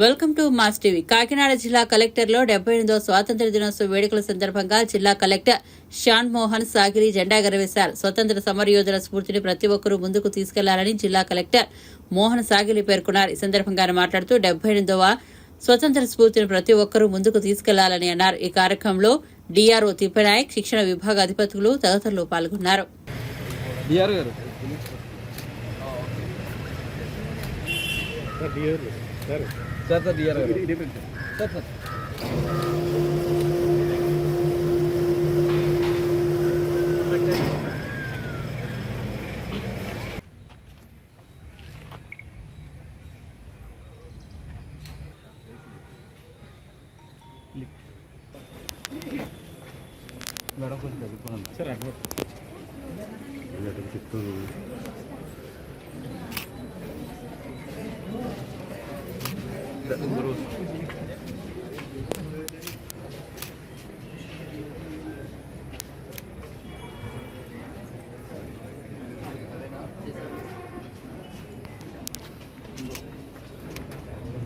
Welcome to mass TV. Kakinada జిల్లా కలెక్టర్లో డెబ్బై ఎనిమిదో స్వాతంత్ర దినోత్సవ వేడుకల సందర్భంగా జిల్లా కలెక్టర్ షాన్ మోహన్ సాగిరి జెండా ఎగరవేశారు. స్వతంత్ర సమరయోధుల స్ఫూర్తిని ప్రతి ఒక్కరూ ముందుకు తీసుకెళ్ళాలని జిల్లా కలెక్టర్ మోహన్ సాగిరి పేర్కొన్నారు. ఈ సందర్భంగా ఆయన మాట్లాడుతూ డెబ్బై ఎనిమిదవ స్వతంత్ర స్ఫూర్తిని ప్రతి ఒక్కరూ ముందుకు తీసుకెళ్ళాలని అన్నారు. ఈ కార్యక్రమంలో డిఆర్ఓ తిప్పనాయక్ శిక్షణ విభాగ అధిపతులు తదితరులు పాల్గొన్నారు. గారు. సార్ సార్ డిఆర్ గారు సార్ సార్ మేడం కొంచెం చదువుకోండి సార్ అడ్వైస్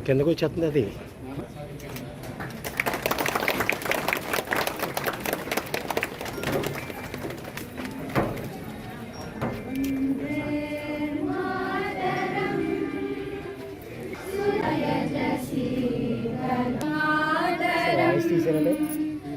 కిందకు వచ్చేస్తుంది అది వాయిస్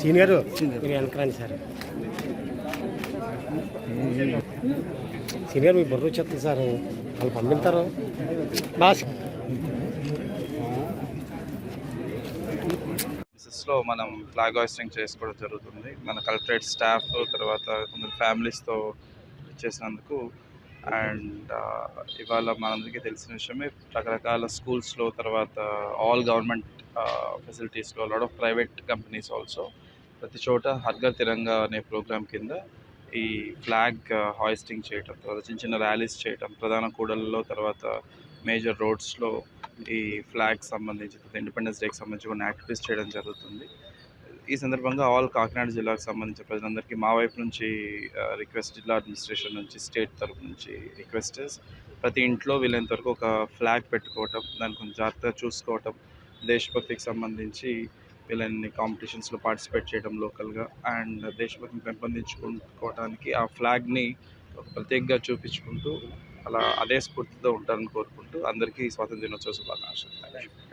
సీనియర్? మీరు వెనకరండి సార్. సీనియర్ మీ బుర్ర వచ్చేస్తుంది సార్. వాళ్ళు పంపిస్తారు. బాస్. లో మనం ఫ్లాగ్ హాయిస్టింగ్ చేసుకోవడం జరుగుతుంది. మన కలెక్టరేట్ స్టాఫ్ తర్వాత కొందరు ఫ్యామిలీస్తో చేసినందుకు. అండ్ ఇవాళ మనందరికీ తెలిసిన విషయమే రకరకాల స్కూల్స్లో తర్వాత all government ఫెసిలిటీస్లో lot of private companies also ప్రతి చోట హర్ఘర్ తిరంగా అనే ప్రోగ్రామ్ కింద ఈ ఫ్లాగ్ హాయిస్టింగ్ చేయటం తర్వాత చిన్న చిన్న ర్యాలీస్ చేయటం ప్రధాన కూడలలో తర్వాత మేజర్ రోడ్స్లో ఈ ఫ్లాగ్ సంబంధించి ఇండిపెండెన్స్ డేకి సంబంధించి కొన్ని యాక్టివిటీస్ చేయడం జరుగుతుంది. ఈ సందర్భంగా ఆల్ కాకినాడ జిల్లాకు సంబంధించిన ప్రజలందరికీ మా వైపు నుంచి రిక్వెస్ట్ జిల్లా అడ్మినిస్ట్రేషన్ నుంచి స్టేట్ తరపు నుంచి రిక్వెస్ట్ ప్రతి ఇంట్లో వీలైనంత వరకు ఒక ఫ్లాగ్ పెట్టుకోవటం దాన్ని కొంచెం జాగ్రత్తగా చూసుకోవటం దేశభక్తికి సంబంధించి వీళ్ళని కాంపిటీషన్స్లో పార్టిసిపేట్ చేయడం లోకల్గా అండ్ దేశభక్తిని పెంపొందించుకోవడానికి ఆ ఫ్లాగ్ని ఒక ప్రత్యేకంగా చూపించుకుంటూ అలా అదే స్ఫూర్తితో ఉంటారని కోరుకుంటూ అందరికీ స్వాతంత్ర దినోత్సవ శుభాకాంక్షలు.